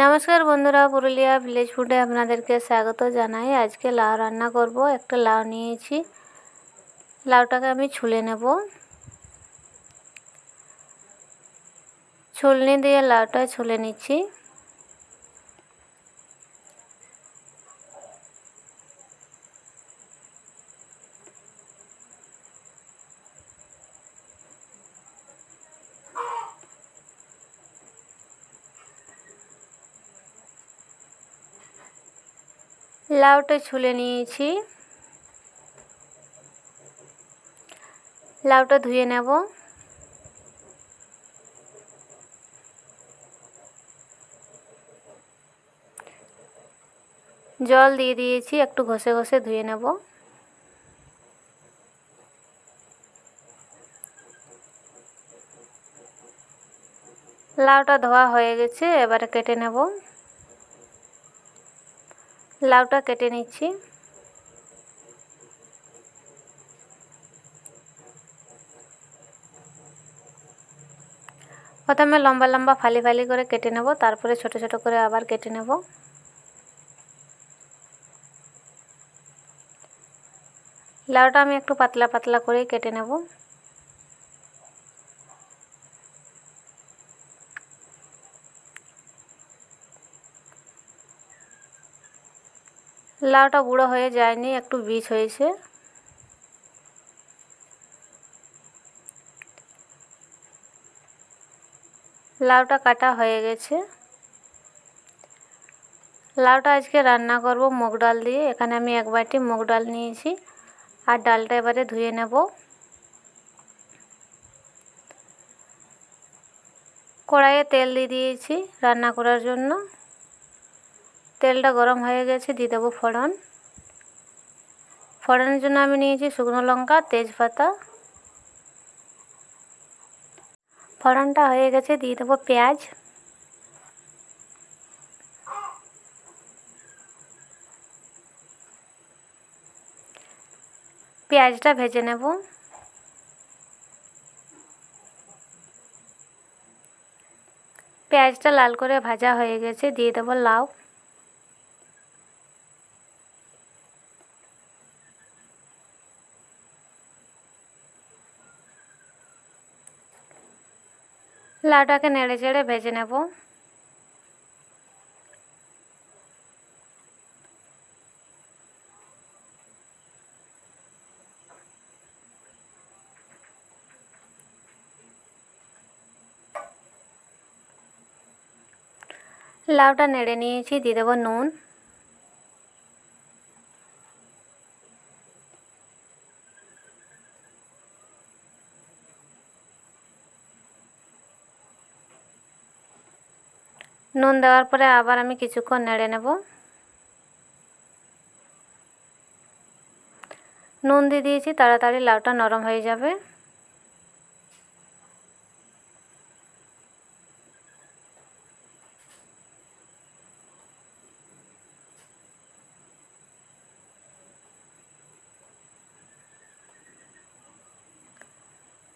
নমস্কার বন্ধুরা, পুরুলিয়া ভিলেজ ফুডে আপনাদেরকে স্বাগত জানাই। আজকে লাউ রান্না করব। একটা লাউ নিয়েছি। লাউটাকে আমি ছুলে নেব। ছুলনি দিয়ে লাউটা ছুলে নিচ্ছি। লাউটা ছুলে নিয়েছি। লাউটা ধুয়ে নেব। জল দিয়ে দিয়েছি, একটু ঘষে ঘষে ধুয়ে নেব। লাউটা ধোয়া হয়ে গেছে, এবারে কেটে নেব। লাউটা কেটে নিচ্ছি। প্রথমে লম্বা লম্বা ফালি ফালি করে কেটে নেব, তারপরে ছোট ছোট করে আবার কেটে নেব। লাউটা আমি একটু পাতলা পাতলা করেই কেটে নেব। লাউটা বুড়ো হয়ে যায়নি, একটু বীজ হয়েছে। লাউটা কাটা হয়ে গেছে। লাউটা আজকে রান্না করব মুগ ডাল দিয়ে। এখানে আমি এক বাটি মুগ ডাল নিয়েছি আর ডালটা এবারে ধুয়ে নেব। কড়াইয়ে তেল দিয়ে দিয়েছি রান্না করার জন্য। তেলটা গরম হয়ে গেছে, দিয়ে দেবো ফোড়ন। ফোড়নের জন্য আমি নিয়েছি শুকনো লঙ্কা, তেজপাতা। ফোড়নটা হয়ে গেছে, দিয়ে দেবো পেঁয়াজ। পেঁয়াজটা ভেজে নেব। পেঁয়াজটা লাল করে ভাজা হয়ে গেছে, দিয়ে দেবো লাউ। লাউটাকে নেড়ে চেড়ে ভেজে নেব। লাউটা নেড়ে নিয়েছি দিয়ে দেবো নুন। নুন দেওয়ার পরে আবার আমি কিছুক্ষণ নেড়ে নেব। নুন দিয়ে দিয়েছি, তাড়াতাড়ি লাউটা নরম হয়ে যাবে।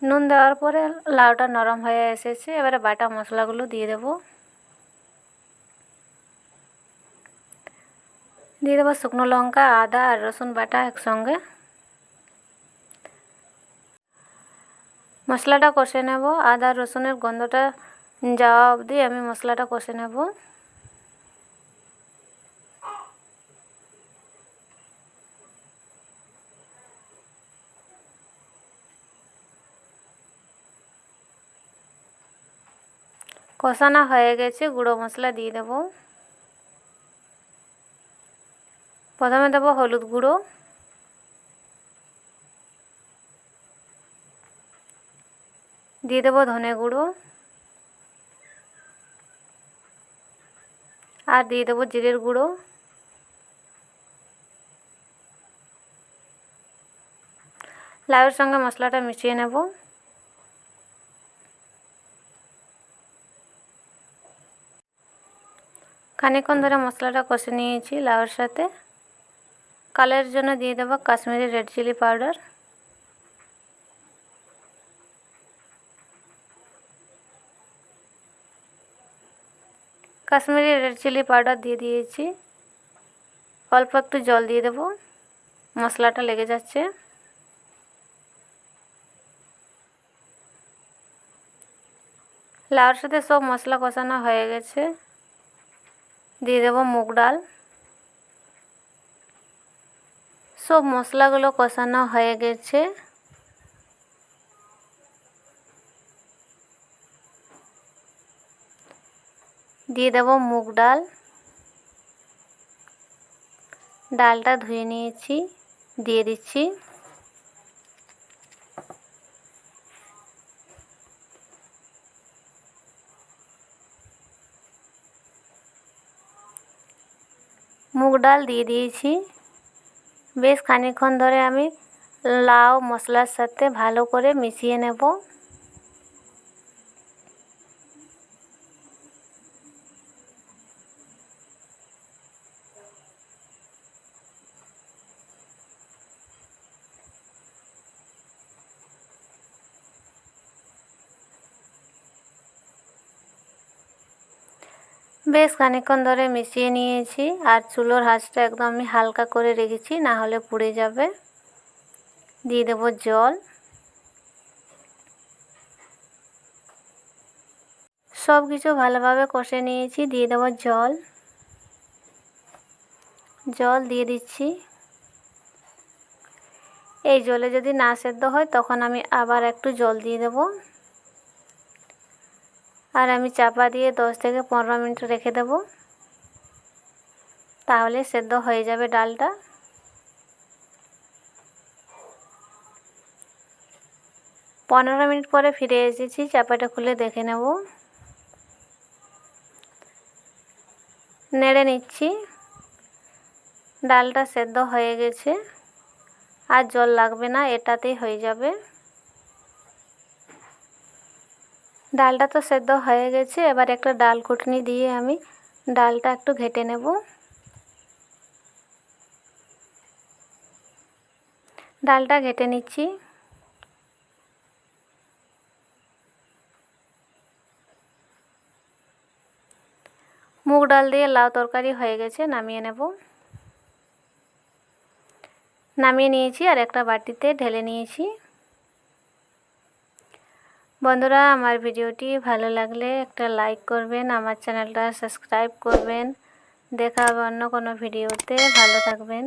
নুন দেওয়ার পরে লাউটা নরম হয়ে এসেছে, এবারে বাটা মশলাগুলো দিয়ে দেবো। দিয়ে দেবো শুকনো লঙ্কা, আদা আর রসুন বাটা একসঙ্গে। মশলাটা কষে নেব। আদা রসুনের গন্ধটা যাওয়া অবধি আমি মশলাটা কষে নেব। কষানো হয়ে গেছে, গুঁড়ো মশলা দিয়ে দেবো। প্রথমে দেবো হলুদ গুঁড়ো। দিয়ে দেবো ধনে গুঁড়ো। আর দিয়ে দেবো জিরের গুঁড়ো। লাউয়ের সঙ্গে মশলাটা মিশিয়ে নেব। খানিক্ষণ ধরে মশলাটা কষে নিয়েছি লাউয়ের সাথে। কালারের জন্য দিয়ে দেবো Kashmiri red chilli powder. Kashmiri red chilli powder দিয়ে দিয়েছি। অল্প একটু জল দিয়ে দেবো। মশলাটা লেগে যাচ্ছে। লাউর সাথে সব মশলা কষানো হয়ে গেছে। দিয়ে দেবো মুগ ডাল। সব মশলাগুলো কষানো হয়ে গেছে। দিয়ে দেব মুগ ডাল। ডালটা ধুয়ে নিয়েছি, দিয়ে দিচ্ছি। মুগ ডাল দিয়ে দিয়েছি। বেশ খানিকক্ষণ ধরে আমি লাউ মশলার সাথে ভালো করে মিশিয়ে নেব। বেশ খানিক্ষণ ধরে মিশিয়ে নিয়েছি আর চুলোর হাঁচটা একদম আমি হালকা করে রেখেছি, না হলে পুড়ে যাবে। দিয়ে দেবো জল। সব কিছু ভালোভাবে কষে নিয়েছি, দিয়ে দেবো জল। জল দিয়ে দিচ্ছি। এই জলে যদি না সেদ্ধ হয়, তখন আমি আবার একটু জল দিয়ে দেবো। আর আমি চাপা দিয়ে দশ থেকে পনেরো মিনিট রেখে দেব। তাহলে সেদ্ধ হয়ে যাবে ডালটা। পনেরো মিনিট পরে ফিরে এসেছি, চাপাটা খুলে দেখে নেব। নেড়ে নিচ্ছি। ডালটা সেদ্ধ হয়ে গেছে। আর জল লাগবে না, এটাতেই হয়ে যাবে। ডালটা তো সেদ্ধ হয়ে গেছে, এবার একটা ডাল কুটনি দিয়ে আমি ডালটা একটু ঘেটে নেব। ডালটা ঘেটে নিচ্ছি। মুগ ডাল দিয়ে লাউ তরকারি হয়ে গেছে, নামিয়ে নেব। নামিয়ে নিয়েছি আর একটা বাটিতে ঢেলে নিয়েছি। বন্ধুরা, আমার ভিডিওটি ভালো লাগলে একটা লাইক করবেন, আমার চ্যানেলটা সাবস্ক্রাইব করবেন। দেখা হবে অন্য কোনো ভিডিওতে ভালো থাকবেন।